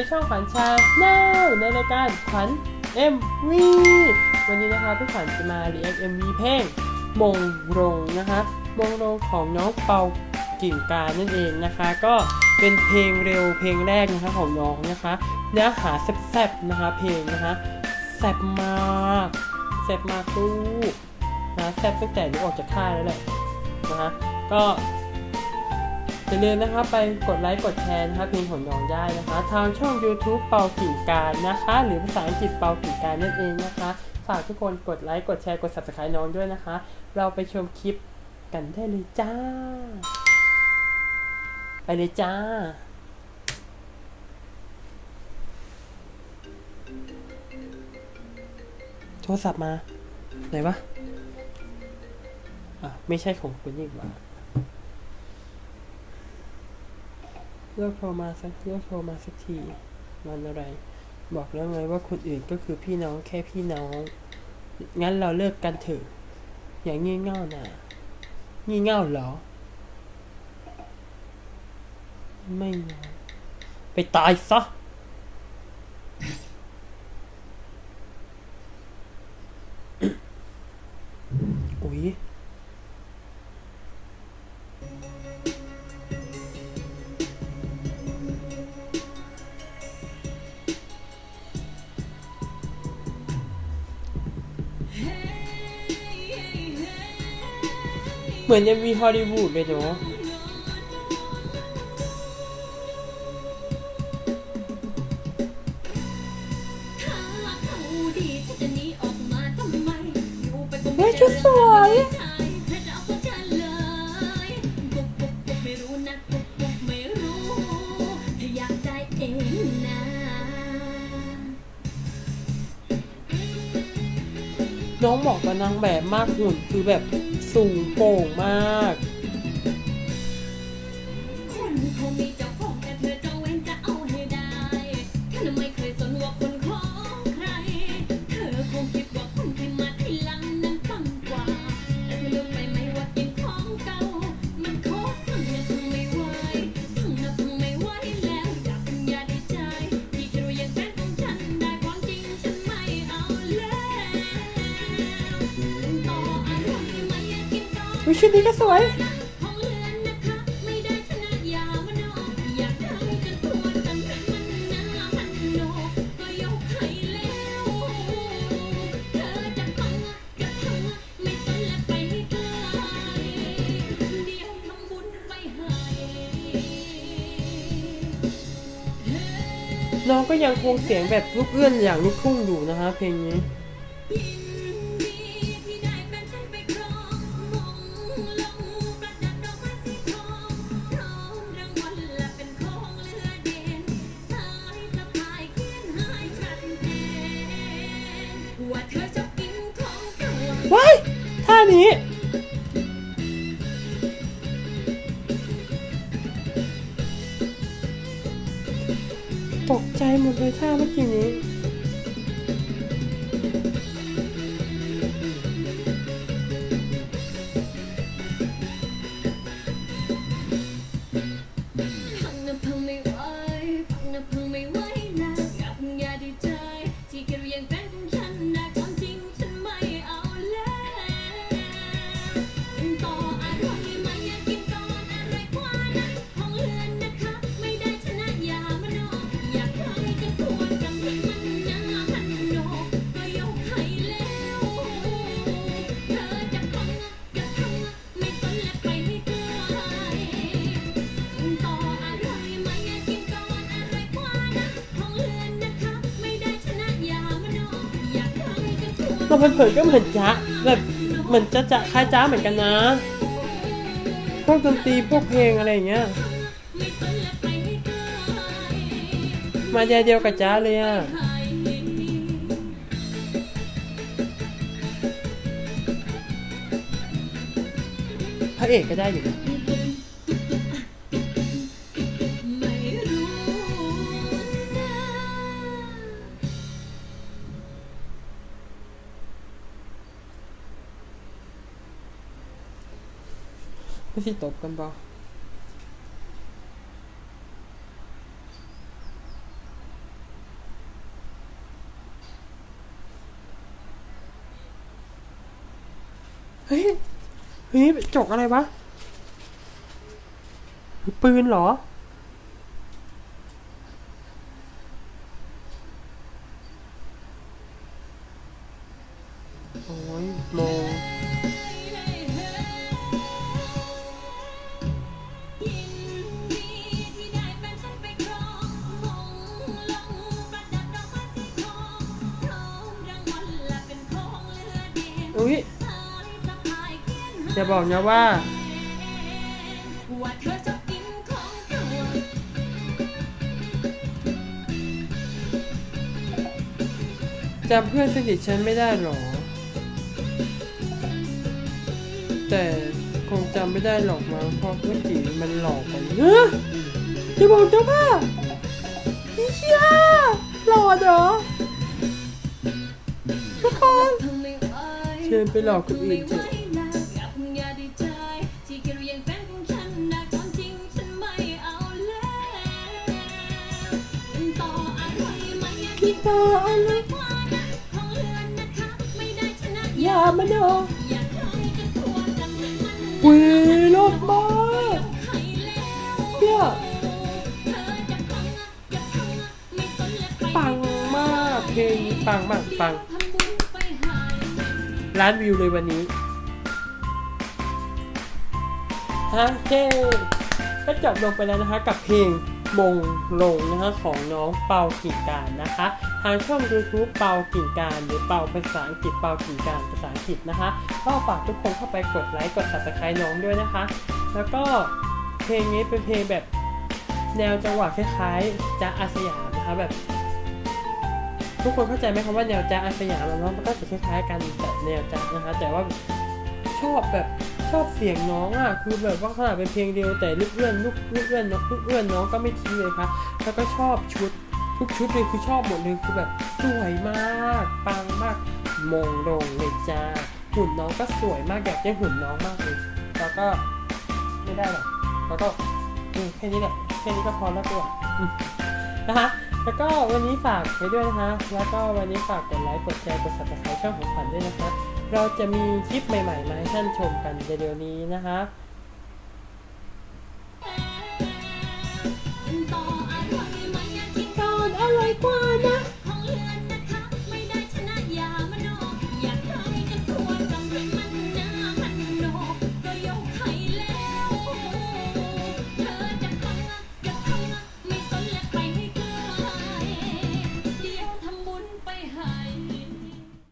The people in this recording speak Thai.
ในช่องขวัญชาแนลในรายการขวัญ MV วันนี้นะคะพี่ขวัญจะมา react MV เพลงมงรงนะคะมงรงของน้องเปากิ่งการนั่นเองนะคะ ก็เป็นเพลงเร็วเพลงแรกนะคะของน้องนะคะเนื้อหาแซ่บๆนะคะเพลงนะคะแซ่บมากแซ่บมากลูกนะแซ่บตั้งแต่นี้ออกจากค่ายแล้วแหละนะคะก็ อย่าลืมนะคะไปกดไลค์กดแชร์นะคะเพลงของน้องได้นะคะ ทางช่อง YouTube เปากิ่งการนะคะ หรือภาษาอังกฤษเปากิ่งการนั่นเองนะคะ ฝากทุกคนกดไลค์กดแชร์กด subscribe น้องด้วยนะคะ เราไปชมคลิปกันได้เลยจ้า ไปเลยจ้า โทรศัพท์มา ไหนวะ อะ ไม่ใช่ของคุณนี่หว่า ลือกโทรมาสักเลือกโทรมาสักทีมันอะไร บอกแล้วไงว่าคนอื่นก็คือพี่น้องแค่พี่น้อง งั้นเราเลิกกันเถอะอย่างงี่เง่าน่ะงี่เง่าเหรอ ไม่งอนไปตายซะอุ๊ย เหมือนจะมีฮอลลีวูดเลยเนาะถ้าเขาดีฉันจะหนีออกมาทำไมอยู่ไปก็เฮ้ไม่ยชุดสวยใช่เธอจะเอาตัวฉันเลยกุ๊บกุ๊บกุ๊บไม่รู้นะกุ๊บกุ๊บไม่รู้เธออยากได้เองนะน้องเหมาะกับนางแบบมากหุ่นคือแบบ สูงโป่งมาก ห้แล้วเธอจะพังจะพังไม่สนและไปให้กลเดี๋ยน้องก็ยังคงเสียงแบบลูกเอื้อนอย่างลูกทุ่งอยู่นะคะเพลงนี้ ว้ายท่านี้ ตกใจหมดเลยท่าเมื่อกี้นี้ จะทั่วเราเผินๆก็เหมือนจ๊ะแบบเหมือนจะจะคล้ายจ้าเหมือนกันนะ พวกดนตรีพวกเพลงอะไรอย่างเงี้ย มาแนวเดียวกับจ้าเลยอะพระเอกก็ได้อยู่นะ คือสิตบกันบ่เฮ้ย เฮ้ย จกอะไรวะ ปืนเหรอ โอ้ อุ้ยสายสะพายเขียนหาจะบอกนะว่า จำเพื่อนสนิทฉันไม่ได้หรอ แต่คงจำไม่ได้หรอกมั้งเพราะเพื่อนจีมันหลอกไปเฮ้ยจะบอกเจ้าว่าพี่เชียหลอดเหรอ เชิญไปหลอกคนอื่นเถอะไม่ไหวแล้วอย่าเพิ่งอย่าดีใจที่คิดว่ายังแฟนของฉันนะความจริงฉันไม่เอาแล้วเป็นต่ออะไรไหมอย่าคิดต่ออะไรว่านะของเรือนนะคะไม่ได้ชนะอย่ามาโดนอยากให้กันตัวจำมันมันวีรถมากให้แล้วเนี่ยเธอจะพังอะจะพังอะไม่สนและไปปังมากเพลงนี้ปังมากปัง ล้านวิวเลยวันนี้ฮะเจ้ก็จบลงไปแล้วนะคะกับเพลงมงลงนะคะของน้องเปากิ่งการนะคะ ทางช่อง YouTube เปากิ่งการ หรือเปาภาษาอังกฤษเปากิ่งการภาษาอังกฤษนะคะก็ฝากทุกคนเข้าไปกดไลค์กด subscribe น้องด้วยนะคะ แล้วก็เพลงนี้เป็นเพลงแบบแนวจังหวะคล้ายๆจะอาสยามนะคะแบบ ทุกคนเข้าใจไหมคำว่าแนวจ๊ะอาสยามนาะมันก็จะคล้ายๆกันแบบแนวจ๊ะนะคะแต่ว่าชอบแบบชอบเสียงน้องอะคือแบบว่าขนาดเป็นเพลงเดียวแต่ลูกเอื้อนลูกลูกเอื้อนน้องลูกเอื้อนน้องก็ไม่ทิ้งเลยค่ะแล้วก็ชอบชุดทุกชุดเลยคือชอบหมดเลยคือแบบสวยมากปังมากมงลงเลยจ้าหุ่นน้องก็สวยมากอยากได้หุ่นน้องมากเลยแล้วก็ไม่ได้หรอกแล้วก็อืมแค่นี้แหละแค่นี้ก็พอแล้วตัวนะคะ แล้วก็วันนี้ฝากไว้ด้วยนะคะ แล้วก็วันนี้ฝากกดไลค์ กดแชร์ กดซับสไครป์ช่องของขวัญด้วยนะคะ เราจะมีคลิปใหม่ๆมาให้ท่านชมกันเดี๋ยวนี้นะคะต่ออร่อยมันยังกินก่อนอร่อยกว่านะ